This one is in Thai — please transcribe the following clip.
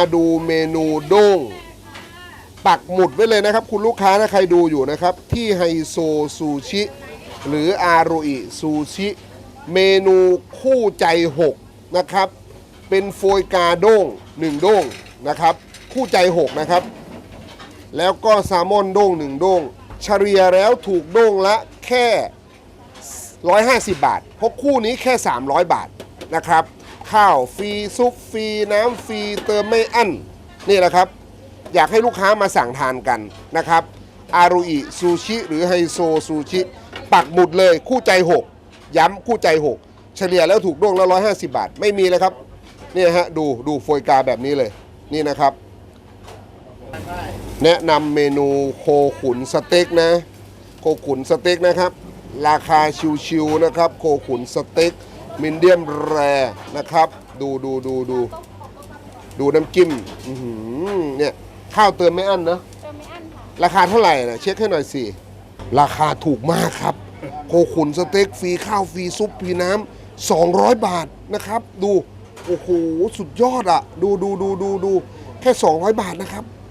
มาดูเมนูโด้งปักหมุดไว้เลยนะครับ คุณลูกค้าถ้าใครดูอยู่นะครับ ที่ไฮโซซูชิ หรืออารุอิซูชิ เมนูคู่ใจ 6 นะครับ เป็นโฟยกาโด้ง1โด้งนะครับ คู่ใจ 6 นะครับ แล้วก็แซลมอนโด้ง1โด้งเฉลี่ยแล้วถูกโด้งละแค่ 150 บาทเพราะคู่นี้แค่ 300 บาทนะครับ ข้าวฟรีซุปฟรีน้ำฟรีเติมไม่อั้น นี่แหละครับ อยากให้ลูกค้ามาสั่งทานกันนะครับ อารุอิซูชิหรือไฮโซซูชิ ปักหมุดเลยคู่ใจ 6 ย้ำคู่ใจ 6 เฉลี่ยแล้วถูกด้วงละ150บาท ไม่มีเลยครับนี่ฮะดูดูโฟยกาแบบนี้เลยนี่นะครับ แนะนำเมนูโคขุนสเต็กนะ โคขุนสเต็กนะครับ ราคาชิวๆนะครับ โคขุนสเต็ก มินเดียมแรนะครับ ดูดูดูดูดูน้ำจิ้มอื้อหือเนี่ยข้าวเติมไม่อั้นนะเติมไม่อั้นค่ะ ราคาเท่าไหร่นะเช็คให้หน่อยสิ ราคาถูกมากครับ โคขุนสเต็กฟรีข้าวฟรีซุปฟรีน้ำ200 บาทนะครับ ดู โอ้โห สุดยอดอะดูดูดูดูดูแค่ 200 บาทนะครับอืม